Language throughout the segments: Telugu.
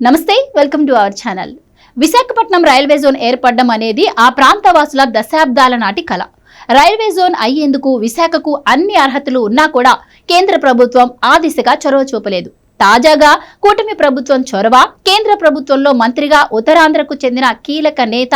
నమస్తే welcome to our channel. Visakhapatnam railway zone ఏర్పడడం అనేది ఆ ప్రాంత వాసుల దశాబ్దాల నాటి కళ రైల్వే జోన్ అయ్యేందుకు విశాఖకు అన్ని అర్హతలు ఉన్నా కూడా కేంద్ర ప్రభుత్వం ఆ దిశగా చొరవ చూపలేదు. తాజాగా కూటమి ప్రభుత్వం చొరవ కేంద్ర ప్రభుత్వంలో మంత్రిగా ఉత్తరాంధ్రకు చెందిన కీలక నేత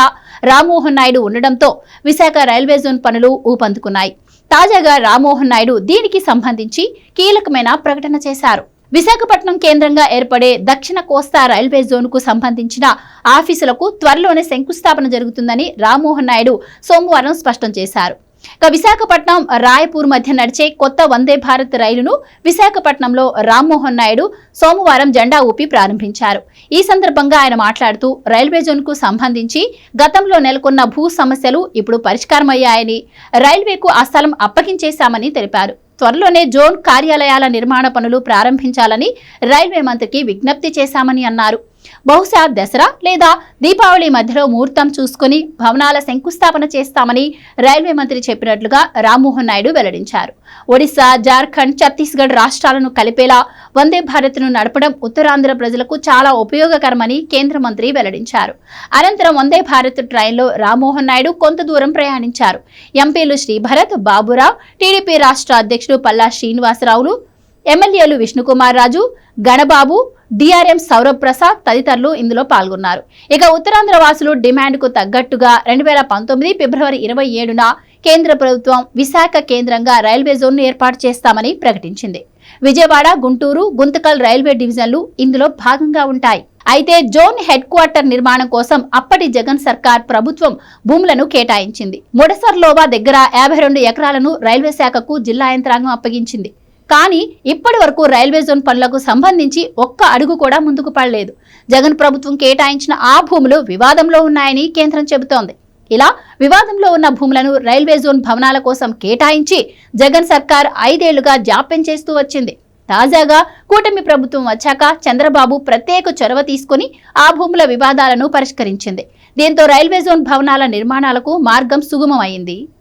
రామ్మోహన్ నాయుడు ఉండడంతో విశాఖ రైల్వే జోన్ పనులు ఊపందుకున్నాయి. తాజాగా రామ్మోహన్ నాయుడు దీనికి సంబంధించి కీలకమైన ప్రకటన చేశారు. విశాఖపట్నం కేంద్రంగా ఏర్పడే దక్షిణ కోస్తా రైల్వే జోన్కు సంబంధించిన ఆఫీసులకు త్వరలోనే శంకుస్థాపన జరుగుతుందని రామ్మోహన్ నాయుడు సోమవారం స్పష్టం చేశారు. ఇక విశాఖపట్నం రాయపూర్ మధ్య నడిచే కొత్త వందే భారత్ రైలును విశాఖపట్నంలో రామ్మోహన్ నాయుడు సోమవారం జెండా ఊపి ప్రారంభించారు. ఈ సందర్భంగా ఆయన మాట్లాడుతూ రైల్వే జోన్కు సంబంధించి గతంలో నెలకొన్న భూ సమస్యలు ఇప్పుడు పరిష్కారమయ్యాయని రైల్వేకు ఆ స్థలం అప్పగించేశామని తెలిపారు. త్వరలోనే జోన్ కార్యాలయాల నిర్మాణ పనులు ప్రారంభించాలని రైల్వే మంత్రికి విజ్ఞప్తి చేశామని అన్నారు. బహుశా దసరా లేదా దీపావళి మధ్యలో ముహూర్తం చూసుకుని భవనాల శంకుస్థాపన చేస్తామని రైల్వే మంత్రి చెప్పినట్లుగా రామ్మోహన్ నాయుడు వెల్లడించారు. ఒడిశా జార్ఖండ్ ఛత్తీస్గఢ్ రాష్ట్రాలను కలిపేలా వందే భారత్ను నడపడం ఉత్తరాంధ్ర ప్రజలకు చాలా ఉపయోగకరమని కేంద్ర మంత్రి వెల్లడించారు. అనంతరం వందే భారత్ ట్రైన్లో రామ్మోహన్ నాయుడు కొంత దూరం ప్రయాణించారు. ఎంపీలు శ్రీభరత్ బాబురావు టీడీపీ రాష్ట్ర అధ్యక్షుడు పల్లా శ్రీనివాసరావులు ఎమ్మెల్యేలు విష్ణుకుమార్ రాజు గణబాబు డిఆర్ఎం సౌరభ్ ప్రసాద్ తదితరులు ఇందులో పాల్గొన్నారు. ఇక ఉత్తరాంధ్ర వాసులు డిమాండ్కు తగ్గట్టుగా రెండు వేల పంతొమ్మిది ఫిబ్రవరి ఇరవై ఏడున కేంద్ర ప్రభుత్వం విశాఖ కేంద్రంగా రైల్వే జోన్ను ఏర్పాటు చేస్తామని ప్రకటించింది. విజయవాడ గుంటూరు గుంతకల్ రైల్వే డివిజన్లు ఇందులో భాగంగా ఉంటాయి. అయితే జోన్ హెడ్ క్వార్టర్ నిర్మాణం కోసం అప్పటి జగన్ సర్కార్ ప్రభుత్వం భూములను కేటాయించింది. ముడసర్లోవా దగ్గర యాభై రెండు ఎకరాలను రైల్వే శాఖకు జిల్లా యంత్రాంగం అప్పగించింది. కానీ ఇప్పటి వరకు రైల్వే జోన్ పనులకు సంబంధించి ఒక్క అడుగు కూడా ముందుకు పడలేదు. జగన్ ప్రభుత్వం కేటాయించిన ఆ భూములు వివాదంలో ఉన్నాయని కేంద్రం చెబుతోంది. ఇలా వివాదంలో ఉన్న భూములను రైల్వే జోన్ భవనాల కోసం కేటాయించి జగన్ సర్కార్ ఐదేళ్ళుగా జాప్యం చేస్తూ వచ్చింది. తాజాగా కూటమి ప్రభుత్వం వచ్చాక చంద్రబాబు ప్రత్యేక చొరవ తీసుకుని ఆ భూముల వివాదాలను పరిష్కరించింది. దీంతో రైల్వే జోన్ భవనాల నిర్మాణాలకు మార్గం సుగమమైంది.